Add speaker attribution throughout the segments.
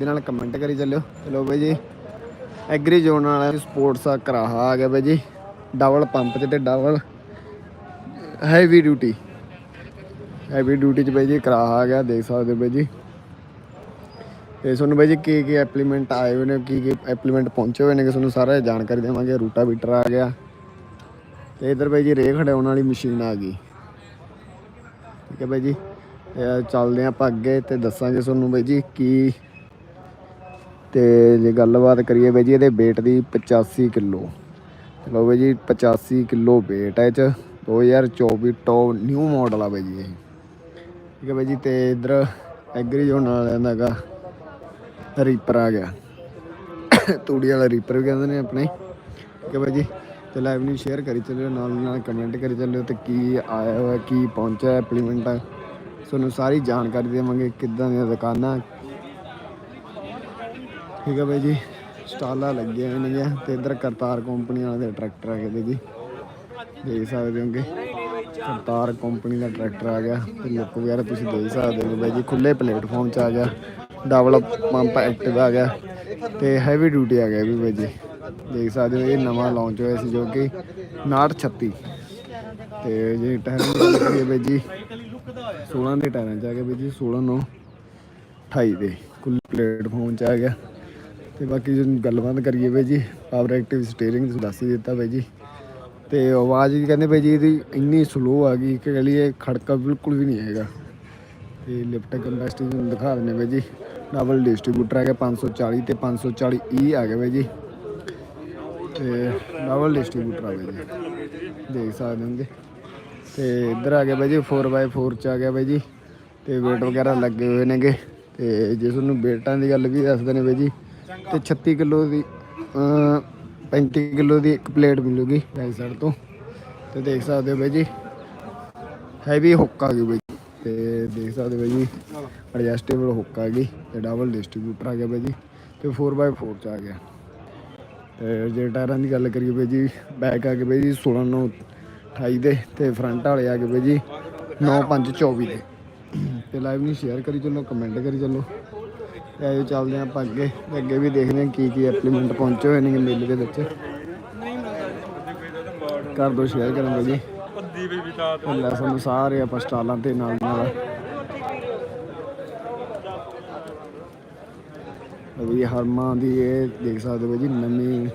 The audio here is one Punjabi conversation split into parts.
Speaker 1: ਦੇ ਨਾਲ ਕਮੈਂਟ ਕਰੀ ਚੱਲਿਓ। ਚਲੋ ਬਾਈ ਜੀ, ਐਗਰੀ ਜ਼ੋਨ ਵਾਲਾ ਸਪੋਰਟਸ ਆ, ਕਰਾਹਾ ਆ ਗਿਆ ਬਾਈ ਜੀ। ਡਬਲ ਪੰਪ ਤੇ double heavy duty heavy duty ਚ ਬਾਈ ਜੀ ਕਰਾਹਾ ਆ ਗਿਆ, ਦੇਖ ਸਕਦੇ ਹੋ ਬਾਈ ਜੀ। ਤੇ ਤੁਹਾਨੂੰ ਬਾਈ ਜੀ ਕੀ ਕੀ ਐਪਲੀਮੈਂਟ ਆਏ ਹੋਏ ਨੇ, ਕੀ ਕੀ ਐਪਲੀਮੈਂਟ ਪਹੁੰਚੇ ਹੋਏ ਨੇ, ਕਿ ਤੁਹਾਨੂੰ ਸਾਰਾ ਜਾਣਕਾਰੀ ਦੇਵਾਂਗੇ। ਰੂਟਾ ਬੀਟਰ ਆ ਗਿਆ। ਤੇ ਇਧਰ ਬਾਈ ਜੀ ਰੇਹ ਖੜਾਉਣ ਵਾਲੀ ਮਸ਼ੀਨ ਆ ਗਈ। ਠੀਕ ਹੈ ਬਾਈ ਜੀ ਤੇ ਚੱਲਦੇ ਆਪਾਂ ਅੱਗੇ ਤੇ ਦੱਸਾਂਗੇ ਤੁਹਾਨੂੰ ਬਾਈ ਜੀ ਕੀ ਤੇ ਜੇ ਗੱਲਬਾਤ ਕਰੀਏ ਬਾਈ ਜੀ, ਇਹਦੇ weight ਦੀ 85 ਕਿਲੋ। ਚਲੋ ਬਾਈ ਜੀ 85 ਕਿਲੋ weight ਹੈ ਇਹ ਚ। 2024 ਟੌਪ ਨਿਊ ਮਾਡਲ ਆ ਬਾਈ ਜੀ ਇਹ। ਠੀਕ ਹੈ ਬਾਈ ਜੀ, ਤੇ ਇਧਰ ਐਗਰੀ ਜ਼ੋਨ ਨਾਲ ਰਹਿੰਦਾ ਹੈਗਾ ਰੀਪਰ ਆ ਗਿਆ। ਤੂੜੀ ਵਾਲਾ ਰੀਪਰ ਵੀ ਕਹਿੰਦੇ ਨੇ ਆਪਣੇ। ਠੀਕ ਹੈ ਬਾਈ ਜੀ, ਤੇ ਲਾਈਵ ਨੂੰ ਸ਼ੇਅਰ ਕਰੀ ਚੱਲਿਓ, ਨਾਲ ਨਾਲ ਕਮੈਂਟ ਕਰੀ ਚੱਲਿਓ, ਤੇ ਕੀ ਆਇਆ ਹੋਇਆ, ਕੀ ਪਹੁੰਚਿਆ ਇੰਪਲੀਮੈਂਟ ਤੁਹਾਨੂੰ ਸਾਰੀ ਜਾਣਕਾਰੀ ਦੇਵਾਂਗੇ, ਕਿੱਦਾਂ ਦੀਆਂ ਦੁਕਾਨਾਂ ਠੀਕ ਹੈ ਬਾਈ ਜੀ। ਸਟਾਲਾਂ ਲੱਗੀਆਂ ਹੋਈਆਂ ਨੇ ਤੇ ਇਧਰ ਕਰਤਾਰ ਕੰਪਨੀ ਵਾਲੇ ਦੇ ਟਰੈਕਟਰ ਆ ਗਏ ਜੀ। ਦੇਖ ਸਕਦੇ ਹੋਗੇ ਕਰਤਾਰ ਕੰਪਨੀ ਦਾ ਟਰੈਕਟਰ ਆ ਗਿਆ ਤੇ ਲੁੱਕ ਵਗੈਰਾ ਤੁਸੀਂ ਦੇਖ ਸਕਦੇ ਹੋ ਬਾਈ ਜੀ। ਖੁੱਲੇ ਪਲੇਟਫਾਰਮ 'ਚ ਆ ਗਿਆ। ਡਬਲ ਪੰਪ ਐਕਟਿਵ ਆ ਗਿਆ ਤੇ ਹੈਵੀ ਡਿਊਟੀ ਆ ਗਿਆ ਵੀ ਬਾਈ ਜੀ। ਦੇਖ ਸਕਦੇ ਹੋ ਇਹ ਨਵਾਂ ਲਾਂਚ ਹੋਇਆ ਸੀ ਜੋ ਕਿ 6936 ਤੇ ਜੇ ਟਾਇਰਾਂ ਦੀ ਬਾਈ ਜੀ 16 ਦੇ ਟਾਇਰਾਂ 'ਚ ਆ ਗਿਆ ਬਾਈ ਜੀ 16 ਨੂੰ 28 ਦੇ। ਕੁੱਲ ਪਲੇਟਫਾਰਮ 'ਚ ਆ ਗਿਆ। ਤੇ ਬਾਕੀ ਜੇ ਗੱਲਬਾਤ ਕਰੀਏ ਬਾਈ ਜੀ ਪਾਵਰ ਐਕਟਿਵ ਸਟੀਅਰਿੰਗ ਤੁਸੀਂ ਦੱਸ ਹੀ ਦਿੱਤਾ ਬਾਈ ਜੀ। ਤੇ ਆਵਾਜ਼ ਵੀ ਕਹਿੰਦੇ ਬਾਈ ਜੀ, ਇਹਦੀ ਇੰਨੀ ਸਲੋ ਆ ਗਈ ਕਿ ਕਹ ਲਈਏ ਖੜਕਾ ਬਿਲਕੁਲ ਵੀ ਨਹੀਂ ਹੈਗਾ ਤੇ ਲਿਫਟ ਕੰਪੈਸਿਟੀ ਤੁਹਾਨੂੰ ਦਿਖਾ ਦਿੰਦੇ ਬਾਈ ਜੀ। ਡਬਲ ਡਿਸਟ੍ਰੀਬਿਊਟਰ ਆ ਗਿਆ 540 ਤੇ 540 ਈ ਆ ਗਿਆ ਬਾਈ ਜੀ। ਤੇ ਡਬਲ ਡਿਸਟ੍ਰੀਬਿਊਟਰ ਆ ਗਿਆ ਜੀ। ਦੇਖ ਸਕਦੇ ਹੋਗੇ ਤੇ ਇੱਧਰ ਆ ਗਿਆ ਬਾਈ ਜੀ 4x4 ਚ ਆ ਗਿਆ ਬਾਈ ਜੀ। ਤੇ ਵੇਟ ਵਗੈਰਾ ਲੱਗੇ ਹੋਏ ਨੇਗੇ। ਤੇ ਜੇ ਤੁਹਾਨੂੰ ਵੇਟਾਂ ਦੀ ਗੱਲ ਵੀ ਦੱਸਦੇ ਨੇ ਬਾਈ ਜੀ ਤੇ 36 ਕਿਲੋ ਦੀ ਅਮ 35 ਕਿਲੋ ਦੀ ਇੱਕ ਪਲੇਟ ਮਿਲੂਗੀ ਰਾਈਟ ਸਾਈਡ ਤੋਂ। ਤੇ ਦੇਖ ਸਕਦੇ ਹੋ ਬਾਈ ਜੀ, ਹੈਵੀ ਹੁੱਕ ਆ ਗਈ ਬਾਈ ਜੀ। ਤੇ ਦੇਖ ਸਕਦੇ ਹੋ ਬਾਈ ਜੀ ਐਡਜਸਟੇਬਲ ਹੁੱਕ ਆ ਗਈ, ਤੇ ਡਬਲ ਡਿਸਟ੍ਰੀਬਿਊਟਰ ਆ ਗਿਆ ਬਾਈ ਜੀ, ਤੇ 4x4 ਚ ਆ ਗਿਆ। ਤੇ ਜੇ ਟਾਇਰਾਂ ਦੀ ਗੱਲ ਕਰੀਏ ਬਾਈ ਜੀ ਬੈਕ ਆ ਕੇ ਬਾਈ ਜੀ 16 ਨੂੰ 28 ਦੇ, ਤੇ ਫਰੰਟ ਵਾਲੇ ਆ ਗਏ ਬਾਈ ਜੀ 9 5 24 ਦੇ। ਤੇ ਲਾਈਵ ਨੂੰ ਸ਼ੇਅਰ ਕਰੀ ਚੱਲੋ ਕਮੈਂਟ ਕਰੀ ਚੱਲੋ। ਤੇ ਆਇਓ ਚੱਲਦੇ ਹਾਂ ਆਪਾਂ ਅੱਗੇ। ਤੇ ਅੱਗੇ ਵੀ ਦੇਖਦੇ ਹਾਂ ਕੀ ਕੀ ਐਪਲੀਮੈਂਟ ਪਹੁੰਚੇ ਹੋਏ ਨੇ ਮੇਲੇ ਦੇ ਵਿੱਚ। ਕਰ ਦੋ ਸ਼ੇਅਰ ਕਰਨ ਜੀ
Speaker 2: ਪੱਦੀ ਵੀ ਵਿਚਾ
Speaker 1: ਤੇ ਲੈ ਸਾਨੂੰ ਸਾਰੇ ਆਪਾਂ ਸਟਾਲਾਂ ਤੇ ਨਾਲ ਨਾਲ। ਅਭੀ ਹਰਮਾ ਦੀ ਇਹ ਦੇਖ ਸਕਦੇ ਹੋ ਜੀ, ਨਵੀਂ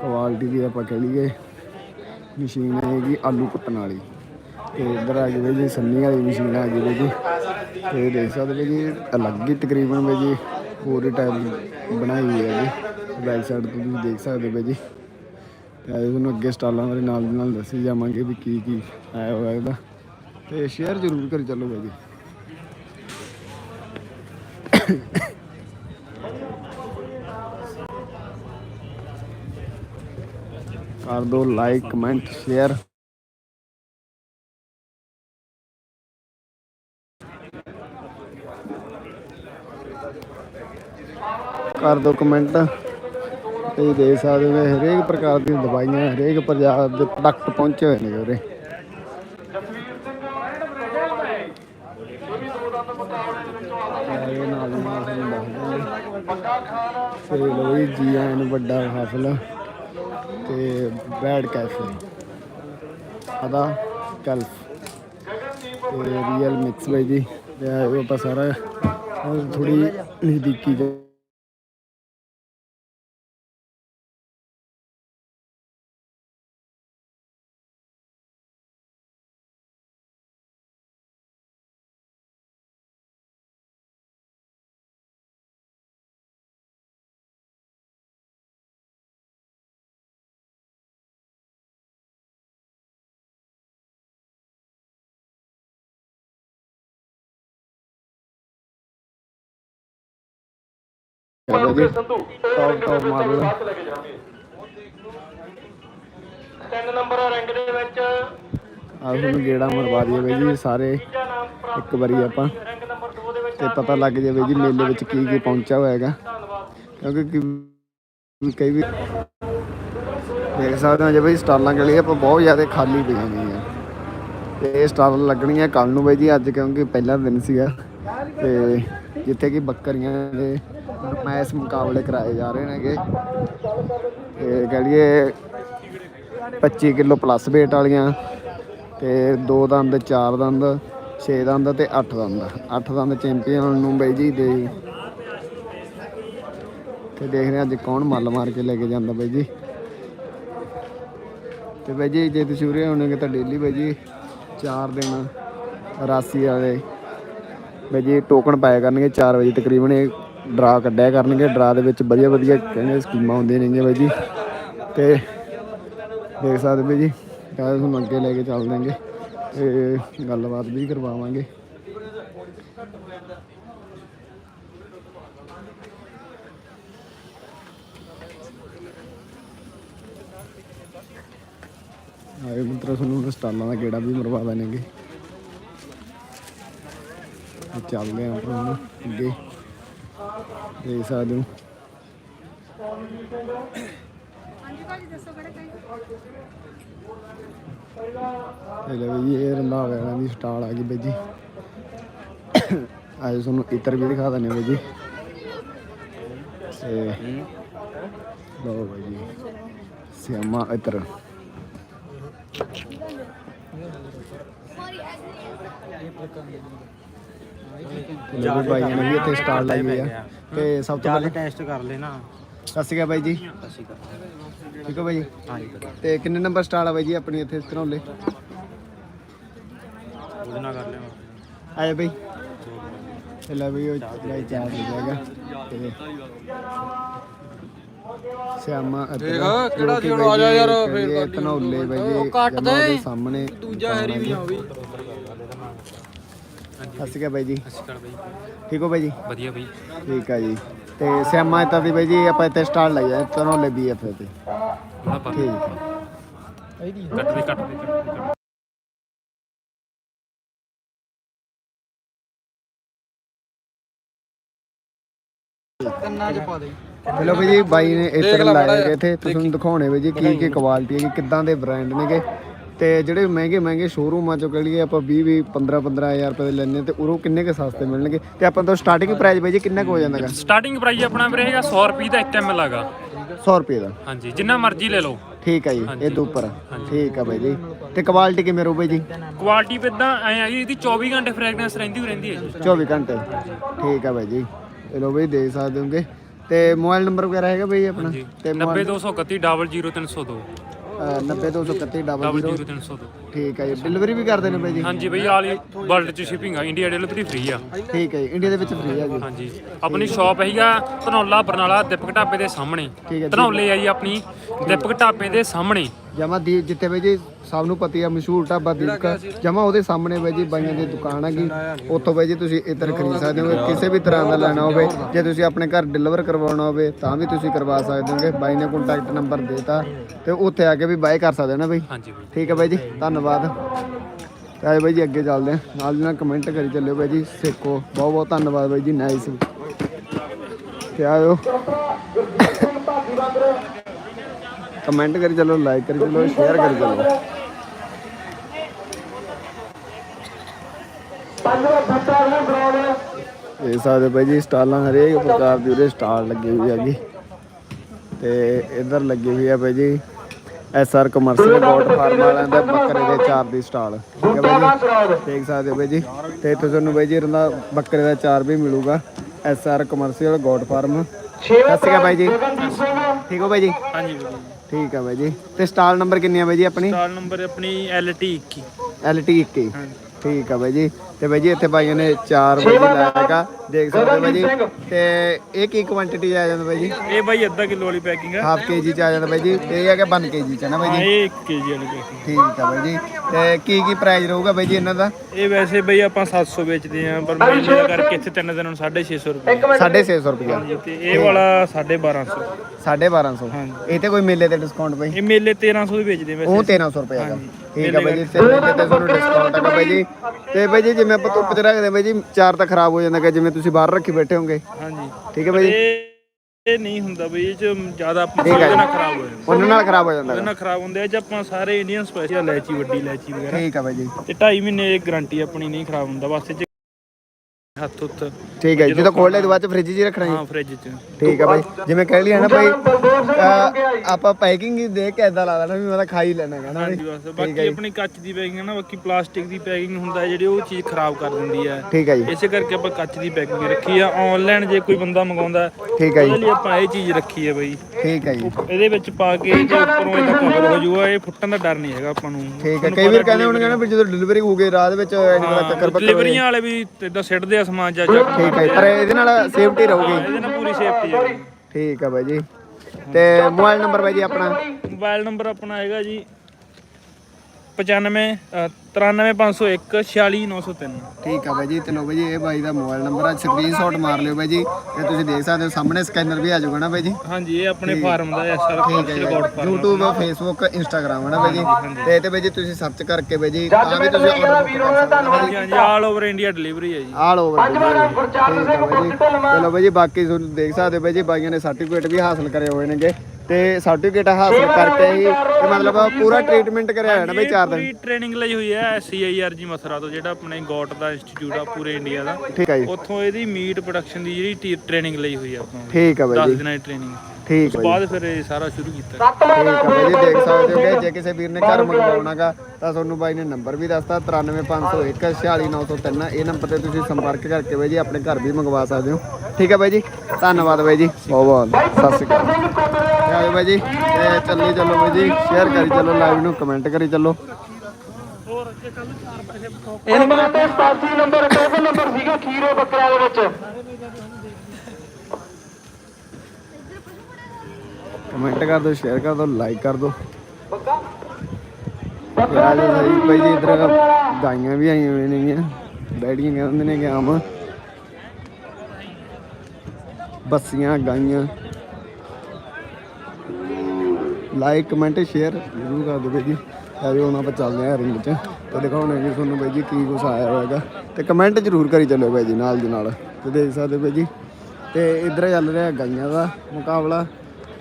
Speaker 1: ਕੁਆਲਿਟੀ ਦੀ ਆਪਾਂ ਕਹਿ ਲਈਏ। ਮਸ਼ੀਨ ਹੈਗੀ ਆਲੂ ਕੁੱਟਣ ਵਾਲੀ। ਤੇ ਇਧਰ ਆ ਗਈ ਬਾਈ ਜੀ, ਸੰਨੀ ਵਾਲੀ ਮਸ਼ੀਨ ਆ ਗਈ ਬਾਈ ਜੀ। ਤੇ ਦੇਖ ਸਕਦੇ ਹੋ ਜੀ ਅਲੱਗ ਹੀ ਤਕਰੀਬਨ ਬਾਈ ਜੀ ਪੂਰੀ ਟਾਈਪ ਬਣਾਈ ਹੋਈ ਹੈ ਜੀ। ਬੈਕ ਸਾਈਡ ਤੋਂ ਤੁਸੀਂ ਦੇਖ ਸਕਦੇ ਹੋ ਬਾਈ ਜੀ। ਤੇ ਆਏ ਤੁਹਾਨੂੰ ਅੱਗੇ ਸਟਾਲਾਂ ਬਾਰੇ ਨਾਲ ਦੀ ਨਾਲ ਦੱਸੀ ਜਾਵਾਂਗੇ ਵੀ ਕੀ ਕੀ ਆਇਆ ਹੋਇਆ ਇਹਦਾ। ਤੇ ਸ਼ੇਅਰ ਜ਼ਰੂਰ ਕਰੀ ਚੱਲੋ ਬਾਈ ਜੀ। ਕਰ ਦੋ ਲਾਈਕ ਕਮੈਂਟ ਸ਼ੇਅਰ ਕਰ ਦੋ ਕਮੈਂਟ। ਤੇ ਦੇਖ ਸਕਦੇ ਹੋ ਹਰੇਕ ਪ੍ਰਕਾਰ ਦੀਆਂ ਦਵਾਈਆਂ, ਹਰੇਕ ਪ੍ਰਕਾਰ ਦੇ ਪ੍ਰੋਡਕਟ ਪਹੁੰਚੇ ਹੋਏ ਨੇ ਉਰੇ। ਇਹ ਤੇ ਲੋਈ ਜੀ ਐਨ ਵੱਡਾ ਹਾਫਲ ਤੇ ਬੈਡ ਕੈਫੇ। ਆਦਾ ਕਲਫ। ਤੇ ਰੀਅਲ ਮਿਕਸ ਬਾਈ ਜੀ। ਤੇ ਆਹ ਆਪਾਂ ਸਾਰਾ ਥੋੜੀ ਨਜ਼ਦੀਕੀ ਦੇ
Speaker 2: Manuke Sandhu
Speaker 1: top top model
Speaker 2: ਤਿੰਨ ਨੰਬਰ ਰੈਂਕ ਦੇ ਵਿੱਚ।
Speaker 1: ਆਹ ਤੁਹਾਨੂੰ ਗੇੜਾ ਮਰਵਾ ਦਈਏ ਬਾਈ ਜੀ ਸਾਰੇ। ਇੱਕ ਵਾਰੀ ਆਪਾਂ।
Speaker 2: ਰੈਂਕ ਨੰਬਰ 2 ਦੇ ਵਿੱਚ
Speaker 1: ਤੇ ਪਤਾ ਲੱਗ ਜਾਵੇ ਜੀ ਮੇਲੇ ਵਿੱਚ ਕੀ ਕੀ ਪਹੁੰਚਿਆ ਹੋਇਆ ਹੈਗਾ। ਕਿਉਂਕਿ ਕਿ- ਕਈ ਵੀ ਦੇਖ ਸਕਦੇ ਹੋ ਜੇ ਬਈ ਸਟਾਲਾਂ ਗਲੀ ਆਪਾਂ ਬਹੁਤ ਜ਼ਿਆਦਾ ਖਾਲੀ ਪਈਆਂ ਗਈਆਂ ਤੇ ਇਹ ਸਟਾਲ ਲੱਗਣੀਆਂ ਕੱਲ ਨੂੰ ਬਾਈ ਜੀ ਅੱਜ ਕਿਉਂਕਿ ਪਹਿਲਾ ਦਿਨ ਸੀਗਾ। ਤੇ ਜਿੱਥੇ ਕਿ ਬੱਕਰੀਆਂ ਦੇ ਮੈਸ ਮੁਕਾਬਲੇ ਕਰਾਏ ਜਾ ਰਹੇ ਨੇਗੇ। ਤੇ ਕਹ ਲਈਏ 25 ਕਿਲੋ ਪਲੱਸ weight ਵਾਲੀਆਂ ਤੇ ਦੋ ਦੰਦ, ਚਾਰ ਦੰਦ, ਛੇ ਦੰਦ ਤੇ ਅੱਠ ਦੰਦ। ਅੱਠ ਦੰਦ ਚੈਂਪੀਅਨ ਨੂੰ ਬਾਈ ਜੀ ਦੇ। ਤੇ ਦੇਖਦੇ ਹਾਂ ਅੱਜ ਕੌਣ ਮੱਲ ਮਾਰ ਕੇ ਲੈ ਕੇ ਜਾਂਦਾ ਬਾਈ ਜੀ। ਤੇ ਬਾਈ ਜੀ, ਜੇ ਤੁਸੀਂ ਉਰੇ ਹੋਣਗੇ ਤਾਂ ਡੇਲੀ ਬਾਈ ਜੀ ਚਾਰ ਦਿਨ ਰਾਸੀ ਵਾਲੇ ਬਾਈ ਜੀ ਟੋਕਨ ਪਾਇਆ ਕਰਨਗੇ 4 ਵਜੇ ਤਕਰੀਬਨ ਇਹ ਡਰਾ ਕੱਢਿਆ ਕਰਨਗੇ, ਡਰਾ ਦੇ ਵਿੱਚ ਵਧੀਆ ਵਧੀਆ ਕਹਿੰਦੇ ਸਕੀਮਾਂ ਹੁੰਦੀਆਂ ਨੇਗੀਆਂ ਬਾਈ ਜੀ। ਤੇ ਦੇਖ ਸਕਦੇ ਬਾਈ ਜੀ ਕਹਿੰਦੇ ਤੁਹਾਨੂੰ ਅੱਗੇ ਲੈ ਕੇ ਚੱਲ ਦੇਂਗੇ ਤੇ ਗੱਲਬਾਤ ਵੀ ਕਰਵਾਵਾਂਗੇ। ਆਏ ਮਿੱਤਰੋ, ਤੁਹਾਨੂੰ ਸਟਾਲਾਂ ਦਾ ਕਿਹੜਾ ਵੀ ਮਰਵਾ ਦੇਣਗੇ। ਚੱਲਦੇ ਆਂ ਹੁਣ ਅੱਗੇ ਦੇਖ ਸਕਦੇ ਹੋ। ਇਹ ਲੈ ਬਈ ਇਹ ਰੰਧਾਵੇ ਵਾਲਿਆਂ ਦੀ ਸਟਾਲ ਆ ਗਈ ਬਈ ਜੀ। ਅੱਜ ਤੁਹਾਨੂੰ ਇਤਰ ਵੀ ਦਿਖਾ ਦਿੰਦੇ ਬਈ ਜੀ। ਤੇ ਲੋ ਬਈ ਜੀ, ਸਿਆਮਾ ਇਤਰ ਤੇ ਲੋ ਬਈ ਭਾਈਆਂ ਨੇ ਵੀ ਇੱਥੇ ਸਟਾਲ ਲਾਈ ਹੋਈ ਆ। ਤੇ ਸਭ ਤੋਂ ਪਹਿਲਾਂ
Speaker 3: ਟੈਸਟ ਕਰ ਲੈਣਾ
Speaker 1: ਸਤਿ ਸ਼੍ਰੀ ਅਕਾਲ ਬਾਈ ਜੀ।
Speaker 3: ਅਸੀਂ
Speaker 1: ਠੀਕ ਹੋ ਬਾਈ ਜੀ?
Speaker 3: ਹਾਂਜੀ
Speaker 1: ਤੇ ਕਿੰਨੇ ਨੰਬਰ ਸਟਾਲ ਆ ਬਾਈ ਜੀ ਆਪਣੀ ਇੱਥੇ ਧਰੌਲੇ?
Speaker 3: ਉਹਦੇ ਨਾਲ ਕਰ ਲਿਆ
Speaker 1: ਆਏ ਬਈ। ਤੇ ਲੈ ਬਈ ਉਹ ਲੈ ਚਾਰ ਹੋ ਜਾਏਗਾ ਤੇ ਸਿਆਮਾ ਦੇਖ ਕਿਹੜਾ ਜਿਹੜਾ ਆ ਜਾ ਯਾਰ ਫੇਰ ਧਨੌਲੇ ਬਈ ਜੀ ਕੱਟ ਦੇ ਸਾਹਮਣੇ ਦੂਜਾ ਹੈਰੀ ਵੀ ਆਉ ਵੀ। ਸਤਿ ਸ਼੍ਰੀ ਅਕਾਲ ਬਾਈ ਜੀ।
Speaker 3: ਬਈ।
Speaker 1: ਠੀਕ ਹੋ ਬਾਈ ਜੀ?
Speaker 3: ਵਧੀਆ ਬਈ।
Speaker 1: ਠੀਕ ਆ ਜੀ। ਤੇ ਸਿਆਮਾ ਇੱਦਾਂ ਦੀ ਬਾਈ ਜੀ ਆਪਾਂ ਇੱਥੇ ਸਟਾਲ ਤੇ। ਠੀਕ।
Speaker 3: ਕੱਟ ਦੇ ਕੱਟ ਦੇ ਕੱਟ ਦੇ
Speaker 1: ਕੰਨਾਂ 'ਚ ਪਾ ਦੇ। ਚਲੋ ਬਈ ਜੀ ਬਾਈ ਨੇ ਇੱਥੇ ਲਾਏ ਗਏ ਇੱਥੇ ਤੁਹਾਨੂੰ ਦਿਖਾਉਣੇ ਬਈ ਜੀ ਕੀ ਕੀ ਕੁਆਲਿਟੀ ਹੈਗੀ ਕਿੱਦਾਂ ਦੇ ਬ੍ਰਾਂਡ ਨੇਗੇ। ਤੇ ਜਿਹੜੇ ਮਹਿੰਗੇ ਮਹਿੰਗੇ ਸ਼ੋਰੂਮਾਂ ਚੋਂ ਕਹ ਲਈਏ ਆਪਾਂ 20 20 15 15000 ਰੁਪਏ ਦੇ ਲੈਣੇ ਤੇ ਉਰੋਂ ਕਿੰਨੇ ਕੇ ਸਸਤੇ ਮਿਲਣਗੇ? ਤੇ ਆਪਾਂ ਤੋਂ ਸਟਾਰਟਿੰਗ ਪ੍ਰਾਈਸ ਬਈ ਜੀ ਕਿੰਨਾ ਕੁ ਹੋ ਜਾਂਦਾ ਹੈਗਾ
Speaker 2: ਸਟਾਰਟਿੰਗ ਪ੍ਰਾਈਸ ਆਪਣਾ ਵੀਰੇ ਹੈਗਾ 100 ਰੁਪਏ ਦਾ 1 ml ਹੈਗਾ।
Speaker 1: 100 ਰੁਪਏ ਦਾ?
Speaker 2: ਹਾਂਜੀ ਜਿੰਨਾ ਮਰਜ਼ੀ ਲੈ ਲਓ।
Speaker 1: ਠੀਕ ਆ ਜੀ ਇਹ ਤੋਂ ਉੱਪਰ ਠੀਕ ਆ ਬਈ ਜੀ। ਤੇ ਕੁਆਲਿਟੀ ਕਿਵੇਂ ਰਹੂ ਬਈ ਜੀ?
Speaker 2: ਕੁਆਲਿਟੀ ਇਦਾਂ ਐ ਹੈਗੀ ਇਹਦੀ 24 ਘੰਟੇ ਫ੍ਰੈਗਰੈਂਸ ਰਹਿੰਦੀ ਹੋਈ ਰਹਿੰਦੀ ਹੈ ਜੀ।
Speaker 1: 24 ਘੰਟੇ। ਠੀਕ ਆ ਬਈ ਜੀ। ਚਲੋ ਬਈ ਦੇਖ ਸਕਦੇ ਹੋਗੇ। ਤੇ ਮੋਬਾਈਲ ਨੰਬਰ ਵਗੈਰਾ ਹੈਗਾ ਬਈ ਆਪਣਾ? ਤੇ
Speaker 2: 90231 00302
Speaker 1: 90231 00
Speaker 2: 00302
Speaker 1: ਠੀਕ ਹੈ ਜੀ। ਡਿਲੀਵਰੀ ਵੀ ਕਰਦੇ ਨੇ ਬਈ ਜੀ?
Speaker 2: ਹਾਂਜੀ ਬਈ ਆਲ ਵਰਲਡ ਚ ਸ਼ਿਪਿੰਗ ਆ ਇੰਡੀਆ ਡਿਲੀਵਰੀ ਫ੍ਰੀ ਆ।
Speaker 1: ਠੀਕ ਹੈ ਜੀ ਇੰਡੀਆ ਦੇ ਵਿੱਚ ਫ੍ਰੀ ਹੈ ਜੀ।
Speaker 2: ਹਾਂਜੀ। ਆਪਣੀ ਸ਼ਾਪ ਹੈਗਾ ਧਨੌਲਾ ਬਰਨਾਲਾ ਦੀਪਕ ਢਾਬੇ ਦੇ ਸਾਹਮਣੇ। ਧਨੌਲੇ ਆ ਜੀ ਆਪਣੀ ਦੀਪਕ ਢਾਬੇ ਦੇ ਸਾਹਮਣੇ।
Speaker 1: ਜਮਾ ਦੀ ਜਿੱਥੇ ਬਈ ਜੀ ਸਭ ਨੂੰ ਪਤੀ ਆ ਮਸ਼ਹੂਰ ਢਾਬਾ ਦੀਪਕਾ ਜਮਾ ਉਹਦੇ ਸਾਹਮਣੇ ਬਈ ਜੀ ਬਾਈਆਂ ਦੀ ਦੁਕਾਨ ਹੈਗੀ। ਉੱਥੋਂ ਬਈ ਜੀ ਤੁਸੀਂ ਇੱਧਰ ਖਰੀਦ ਸਕਦੇ ਹੋ ਕਿਸੇ ਵੀ ਤਰ੍ਹਾਂ ਦਾ ਲੈਣਾ ਹੋਵੇ ਜੇ ਤੁਸੀਂ ਆਪਣੇ ਘਰ ਡਿਲੀਵਰ ਕਰਵਾਉਣਾ ਹੋਵੇ ਤਾਂ ਵੀ ਤੁਸੀਂ ਕਰਵਾ ਸਕਦੇ ਹੋਗੇ। ਬਾਈ ਨੇ ਕੰਟੈਕਟ ਨੰਬਰ ਦੇਤਾ ਤੇ ਉੱਥੇ ਆ ਕੇ ਵੀ ਬਾਈ ਕਰ ਸਕਦੇ ਹੋ ਨਾ ਬਈ? ਠੀਕ ਹੈ ਬਾਈ ਜੀ ਧੰਨਵਾਦ। ਤੇ ਆਏ ਬਾਈ ਜੀ ਅੱਗੇ ਚੱਲਦੇ ਹਾਂ ਨਾਲ ਦੀ ਨਾਲ ਕਮੈਂਟ ਕਰੀ ਚੱਲਿਓ ਬਾਈ ਜੀ ਸੇਕੋ। ਬਹੁਤ ਬਹੁਤ ਧੰਨਵਾਦ ਬਾਈ ਜੀ ਨਾਈਸ ਤੇ ਆਇਓ। ਕਮੈਂਟ ਕਰੀ ਚੱਲੋ ਲਾਈਕ ਕਰੀ ਚੱਲੋ ਸ਼ੇਅਰ ਕਰੀ ਚੱਲੋ। ਇਹ ਸਾਰੇ ਬਾਈ ਜੀ ਸਟਾਲਾਂ, ਹਰੇਕ ਪ੍ਰਕਾਰ ਦੀ ਉਰੇ ਸਟਾਲ ਲੱਗੀ ਹੋਈ ਹੈਗੀ। ਤੇ ਇੱਧਰ ਲੱਗੀ ਹੋਈ ਹੈ ਬਾਈ ਜੀ S R commercial goat farm ਵਾਲਿਆਂ ਦਾ ਬੱਕਰੇ ਦੇ ਚਾਰ ਦੀ ਸਟਾਲ। ਠੀਕ ਹੈ ਬਾਈ ਜੀ? ਦੇਖ ਸਕਦੇ ਹੋ ਬਾਈ ਜੀ। ਤੇ ਇੱਥੇ ਤੁਹਾਨੂੰ ਬਾਈ ਜੀ ਰੰਦਾ ਬੱਕਰੇ ਦਾ ਚਾਰ ਵੀ ਮਿਲੂਗਾ S R commercial goat farm ਸਤਿ ਸ਼੍ਰੀ ਅਕਾਲ ਬਾਈ ਜੀ। ਠੀਕ ਹੋ ਬਾਈ ਜੀ?
Speaker 2: ਹਾਂਜੀ
Speaker 1: ਠੀਕ ਹੈ ਬਾਈ ਜੀ। ਤੇ ਸਟਾਲ ਨੰਬਰ ਕਿੰਨੀ ਆ ਬਾਈ ਜੀ ਆਪਣੀ?
Speaker 2: ਸਟਾਲ ਨੰਬਰ ਆਪਣੀ LT 21
Speaker 1: ਐਲਟੀ 21 ਠੀਕ ਆ ਬਾਈ ਜੀ। ਤੇ ਬਾਈ ਜੀ ਇੱਥੇ ਬਾਈਆਂ ਨੇ ਚਾਰ ਬਾਈ ਜੀ ਲਾਇਆ ਹੈਗਾ। ਦੇਖ ਸਕਦੇ ਹੋ ਬਾਈ ਜੀ। ਤੇ ਇਹ ਕੀ ਕੁਆਂਟੀਟੀ ਆ ਜਾਂਦਾ ਬਾਈ ਜੀ?
Speaker 2: ਇਹ ਬਾਈ ਅੱਧਾ ਕਿਲੋ ਵਾਲੀ ਪੈਕਿੰਗ ਹੈ
Speaker 1: ਹਾਫ ਕੇਜੀ ਚ ਆ ਜਾਂਦਾ ਬਾਈ ਜੀ। ਤੇ ਇਹ ਹੈਗਾ 1 ਕੇਜੀ ਚ ਨਾ ਬਾਈ ਜੀ?
Speaker 2: ਇਹ 1 ਕੇਜੀ ਵਾਲੀ ਪੈਕਿੰਗ
Speaker 1: ਠੀਕ ਆ ਬਾਈ ਜੀ। ਤੇ ਕੀ ਕੀ ਪ੍ਰਾਈਸ ਰਹੂਗਾ ਬਾਈ ਜੀ ਇਹਨਾਂ ਦਾ?
Speaker 2: ਇਹ ਵੈਸੇ ਬਈ ਆਪਾਂ 700 ਵੇਚਦੇ ਆ ਪਰ ਦਾ ਕਰਕੇ ਇੱਥੇ ਤਿੰਨ ਦਿਨ ਨੂੰ 650 ਰੁਪਏ।
Speaker 1: 650 ਰੁਪਇਆ
Speaker 2: ਤੇ ਇਹ ਵਾਲਾ 1250
Speaker 1: 1250 ਇਹ ਤੇ ਕੋਈ ਮੇਲੇ ਤੇ ਡਿਸਕਾਊਂਟ ਬਾਈ?
Speaker 2: ਇਹ ਮੇਲੇ 1300 ਦੇ ਵੇਚਦੇ ਵੈਸੇ।
Speaker 1: ਉਹ 1300 ਰੁਪਏ ਹੈਗਾ। ਠੀਕ ਆ ਬਾਈ ਜੀ ਤੇ ਮੇਲੇ ਤੇ ਤੁਹਾਨੂੰ ਡਿਸਕਾਊਂਟ ਹੈਗਾ ਬਾਈ ਜੀ। ਤੇ ਬਾਈ ਜੀ ਜਿਵੇਂ ਆਪਾਂ ਧੁੱਪ ਚ ਰੱਖਦੇ ਬਾਈ ਜੀ ਚਾਰ ਤਾਂ ਖਰਾਬ ਹੋ ਜਾਂਦਾ ਹੈਗਾ ਜਿਵੇਂ ਤੁਸੀਂ ਬਾਹਰ ਰੱਖੀ ਬੈਠੇ ਹੋਗੇ
Speaker 2: ਹਾਂਜੀ।
Speaker 1: ਠੀਕ ਹੈ ਬਾਈ ਜੀ?
Speaker 2: ਇਹ ਇਹ ਨਹੀਂ ਹੁੰਦਾ ਬਈ ਇਹ ਚ ਜ਼ਿਆਦਾ
Speaker 1: ਠੀਕ ਹੈ
Speaker 2: ਉਹਦੇ ਨਾਲ
Speaker 1: ਜੀ।
Speaker 2: ਖਰਾਬ ਹੋ ਜਾਂਦਾ।
Speaker 1: ਉਹਨਾਂ ਨਾਲ ਖਰਾਬ ਹੋ ਜਾਂਦਾ ਹੈਗਾ।
Speaker 2: ਨਾਲ ਖਰਾਬ ਹੁੰਦੇ ਆ ਚ ਆਪਾਂ ਸਾਰੇ ਇੰਡੀਅਨ ਸਪੈਸ਼ਲ ਇਲਾਇਚੀ ਵੱਡੀ ਵਗੈਰਾ।
Speaker 1: ਠੀਕ ਆ ਬਾਈ ਜੀ।
Speaker 2: ਤੇ 2.5 ਮਹੀਨੇ ਗਾਰੰਟੀ ਆਪਣੀ ਨਹੀਂ ਖਰਾਬ ਹੁੰਦਾ ਬਸ ਇਹ 'ਚ ਹੱਥ ਉੱਤ।
Speaker 1: ਠੀਕ ਹੈ ਜਦੋਂ ਖੋਲ ਲਿਆ ਤੋਂ ਬਾਅਦ ਚ ਫ੍ਰਿਜ 'ਚ ਹੀ ਰੱਖਣਾ ਜੀ।
Speaker 2: ਹਾਂ ਫ੍ਰਿਜ 'ਚ।
Speaker 1: ਠੀਕ ਆ ਬਾਈ। ਜਿਵੇਂ ਕਹਿ ਲਿਆ ਨਾ ਬਾਈ ਅਹ ਆਪਾਂ ਪੈਕਿੰਗ ਹੀ ਦੇਖ ਕੇ ਐਦਾਂ ਲੱਗਦਾ ਨਾ ਵੀ ਮੈਂ ਤਾਂ ਖਾ ਹੀ ਲੈਣਾ
Speaker 2: ਹਾਂਜੀ ਬਸ। ਬਾਕੀ ਆਪਣੀ ਕੱਚ ਦੀ ਪੈਕਿੰਗ ਹੈ ਨਾ ਬਾਕੀ ਪਲਾਸਟਿਕ ਦੀ ਪੈਕਿੰਗ ਹੁੰਦਾ ਹੈ ਜਿਹੜੀ ਉਹ ਚੀਜ਼ ਖਰਾਬ ਕਰ ਦਿੰਦੀ ਹੈ।
Speaker 1: ਠੀਕ ਹੈ ਜੀ।
Speaker 2: ਇਸੇ ਕਰਕੇ ਆਪਾਂ ਕੱਚ ਦੀ ਪੈਕਿੰਗ ਰੱਖੀ ਆ। ਆਨਲਾਈਨ ਜੇ ਕੋਈ ਬੰਦਾ ਮੰਗਾਉਂਦਾ
Speaker 1: ਠੀਕ ਹੈ
Speaker 2: ਉਹਦੇ
Speaker 1: ਜੀ
Speaker 2: ਲਈ ਆਪਾਂ ਇਹ ਚੀਜ਼ ਰੱਖੀ ਹੈ ਬਈ।
Speaker 1: ਠੀਕ ਹੈ ਜੀ।
Speaker 2: ਇਹਦੇ ਵਿੱਚ ਪਾ ਕੇ ਜੇ ਉੱਪਰੋਂ ਇਹਦਾ ਕਵਰ ਹੋ ਜਾਊਗਾ ਇਹ ਫੁੱਟਣ ਦਾ ਡਰ ਨਹੀਂ ਹੈਗਾ ਆਪਾਂ ਨੂੰ।
Speaker 1: ਠੀਕ ਹੈ। ਕਈ ਵਾਰ ਕਹਿੰਦੇ ਹੋਣਗੇ ਨਾ ਵੀ ਜਦੋਂ ਡਿਲੀਵਰੀ ਹੋ ਗਈ ਰਾਤ ਵਿੱਚ ਐਨੀ ਪਤਾ ਚੱਕਰ ਪੱਕਰ
Speaker 2: ਡਿਲੀਵਰੀਆਂ ਵਾਲੇ ਵੀ ਇਦਾਂ ਸਿੱਟਦੇ ਆ ਸਮਾਨ ਜਾ ਜਾ ਕੇ।
Speaker 1: ਠੀਕ ਹੈ ਜੀ, ਪਰ ਇਹਦੇ ਨਾਲ ਸੇਫਟੀ ਰਹੂਗੀ
Speaker 2: ਇਹਦੇ ਨਾਲ ਪੂਰੀ ਸੇਫਟੀ ਹੈ।
Speaker 1: ਠੀਕ ਆ ਬਾਈ ਜੀ ਤੇ ਮੋਬਾਈਲ ਨੰਬਰ ਬਾਈ ਜੀ ਆਪਣਾ
Speaker 2: ਮੋਬਾਈਲ ਨੰਬਰ ਆਪਣਾ ਹੈਗਾ ਜੀ 95 ਅ, 93501 46903
Speaker 1: ਠੀਕ ਆ ਬਾਈ ਜੀ ਤੇ ਲੋ ਬਾਈ ਜੀ ਇਹ ਬਾਈ ਦਾ ਮੋਬਾਈਲ ਨੰਬਰ ਆ ਸਕਰੀਨਸ਼ਾਟ ਮਾਰ ਲਿਓ ਬਾਈ ਜੀ ਤੇ ਤੁਸੀਂ ਦੇਖ ਸਕਦੇ ਹੋ ਸਾਹਮਣੇ ਸਕੈਨਰ ਵੀ ਆ ਜਾਊਗਾ ਨਾ ਬਾਈ ਜੀ।
Speaker 2: ਹਾਂਜੀ ਇਹ ਆਪਣੇ ਫਾਰਮ ਦਾ ਹੈ record farm.
Speaker 1: YouTube Facebook Instagram ਹੈ ਨਾ ਬਾਈ ਜੀ। ਤੇ ਇਹ ਤੇ ਬਾਈ ਜੀ ਤੁਸੀਂ ਸਰਚ ਕਰਕੇ ਬਾਈ ਜੀ ਤਾਂ ਵੀ ਤੁਸੀਂ ਆਰਡਰ
Speaker 2: ਹਾਂਜੀ ਹਾਂਜੀ ਆਲ ਓਵਰ ਇੰਡੀਆ ਡਿਲੀਵਰੀ ਹੈ ਜੀ।
Speaker 1: ਆਲ ਓਵਰ ਆ ਬਾਈ ਜੀ। ਚਲੋ ਬਾਈ ਜੀ ਬਾਕੀ ਤੁਸੀਂ ਦੇਖ ਸਕਦੇ ਹੋ ਬਾਈ ਜੀ ਬਾਈਆਂ ਨੇ ਸਰਟੀਫਿਕੇਟ ਵੀ ਹਾਸਲ ਕਰੇ ਹੋਏ ਨੇਗੇ। ਤੇ ਸਰਟੀਫਿਕੇਟ ਹਾਸਲ ਕਰਕੇ ਹੀ ਤੇ ਮਤਲਬ ਪੂਰਾ ਟ੍ਰੀਟਮੈਂਟ ਕਰਿਆ ਹੋਇਆ ਨਾ ਬਾਈ ਚਾਰ ਦਿਨ।
Speaker 2: ਪੂਰੀ ਟ੍ਰੇਨਿੰਗ ਲਈ ਹੋਈ ਹੈ ਸੀਆਈਆਰ ਜੀ ਮਥੁਰਾ ਤੋਂ ਜਿਹੜਾ ਆਪਣੇ ਗੋਟ ਦਾ ਇੰਸਟੀਚਿਊਟ ਆ ਪੂਰੇ ਇੰਡੀਆ ਦਾ।
Speaker 1: ਠੀਕ ਹੈ ਜੀ।
Speaker 2: ਉੱਥੋਂ ਇਹਦੀ ਮੀਟ ਪ੍ਰੋਡਕਸ਼ਨ ਦੀ ਜਿਹੜੀ ਟ੍ਰੇਨਿੰਗ ਲਈ ਹੋਈ ਆ ਆਪਾਂ।
Speaker 1: ਠੀਕ ਆ ਬਾਈ
Speaker 2: 10
Speaker 1: ਜੀ।
Speaker 2: ਦਿਨਾਂ ਦੀ ਟ੍ਰੇਨਿੰਗ
Speaker 1: ਠੀਕ ਹੈ
Speaker 2: ਬਾਅਦ ਫਿਰ ਇਹ ਸਾਰਾ ਸ਼ੁਰੂ ਕੀਤਾ।
Speaker 1: ਠੀਕ ਆ ਬਾਈ ਜੀ ਦੇਖ ਸਕਦੇ ਹੋ ਕਿ ਜੇ ਕਿਸੇ ਵੀਰ ਨੇ ਘਰ ਮੰਗਵਾਉਣਾਗਾ ਤਾਂ ਤੁਹਾਨੂੰ ਬਾਈ ਨੇ ਨੰਬਰ ਵੀ ਦੱਸਤਾ 93501 46903 ਇਹ ਨੰਬਰ ਤੇ ਤੁਸੀਂ ਸੰਪਰਕ ਕਰਕੇ ਬਾਈ ਜੀ ਆਪਣੇ ਘਰ ਵੀ ਮੰਗਵਾ ਸਕਦੇ ਹੋ। ਠੀਕ ਹੈ ਬਾਈ ਜੀ ਧੰਨਵਾਦ ਬਾਈ ਜੀ। ਬਹੁਤ ਬਹੁਤ ਸਤਿ ਸ਼੍ਰੀ ਅਕਾਲ। ਆਏ ਬਾਈ ਜੀ ਤੇ ਚੱਲੀ ਚੱਲੋ ਬਾਈ ਜੀ ਸ਼ੇਅਰ ਕਰੀ ਚੱਲੋ ਲਾਈਵ ਨੂੰ ਕਮੈਂਟ ਕਰੀ ਚੱਲੋ।
Speaker 4: ਇਹਨਾਂ ਤੇ 87 ਨੰਬਰ ਟੇਬਲ ਨੰਬਰ ਸੀਗਾ ਖੀਰੇ ਬੱਕਰਾ ਦੇ ਵਿੱਚ।
Speaker 1: ਕਮੈਂਟ ਕਰ ਦਿਓ ਸ਼ੇਅਰ ਕਰ ਦਿਓ ਲਾਈਕ ਕਰ ਦਿਓ। ਜਾਓ ਸਹੀ ਬਾਈ ਜੀ ਇਧਰ ਗਾਈਆਂ ਵੀ ਆਈਆਂ ਹੋਈਆਂ ਨੇਗੀਆਂ ਬੈੜੀਆਂ ਕਹਿੰਦੇ ਨੇ ਕਿ ਆਮ। ਬੱਸੀਆਂ ਗਾਈਆਂ। ਲਾਈਕ ਕਮੈਂਟ ਸ਼ੇਅਰ ਜ਼ਰੂਰ ਕਰ ਦਿਓ ਬਾਈ ਜੀ ਆ ਹੁਣ ਆਪਾਂ ਚੱਲਦੇ ਹਾਂ ਰਿੰਗ 'ਚ। ਤੇ ਦਿਖਾਉਣੇ ਵੀ ਤੁਹਾਨੂੰ ਬਾਈ ਜੀ ਕੀ ਕੁਛ ਆਇਆ ਹੋਏਗਾ ਤੇ ਕਮੈਂਟ ਜ਼ਰੂਰ ਕਰੀ ਚੱਲਿਓ ਬਾਈ ਜੀ ਨਾਲ ਦੀ ਨਾਲ। ਤੇ ਦੇਖ ਸਕਦੇ ਹੋ ਬਾਈ ਜੀ ਤੇ ਇਧਰ ਚੱਲ ਰਿਹਾ ਗਾਈਆਂ ਦਾ ਮੁਕਾਬਲਾ।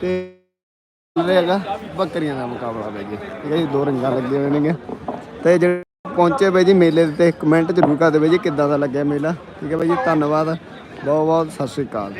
Speaker 1: ਤੇ ਚੱਲ ਰਿਹਾ ਹੈਗਾ ਬੱਕਰੀਆਂ ਦਾ ਮੁਕਾਬਲਾ ਬਾਈ ਜੀ ਠੀਕ ਹੈ ਜੀ, ਦੋ ਰੰਗਾਂ ਲੱਗੀਆਂ ਹੋਏ ਨੇਗੇ ਤੇ ਜਿਹੜੇ ਪਹੁੰਚੇ ਬਾਈ ਜੀ ਮੇਲੇ ਤੇ ਕਮੈਂਟ ਜ਼ਰੂਰ ਕਰ ਦਿਓ ਬਾਈ ਜੀ ਕਿੱਦਾਂ ਦਾ ਲੱਗਿਆ ਮੇਲਾ। ਠੀਕ ਹੈ ਬਾਈ ਜੀ ਧੰਨਵਾਦ। ਬਹੁਤ ਬਹੁਤ ਸਤਿ ਸ਼੍ਰੀ ਅਕਾਲ।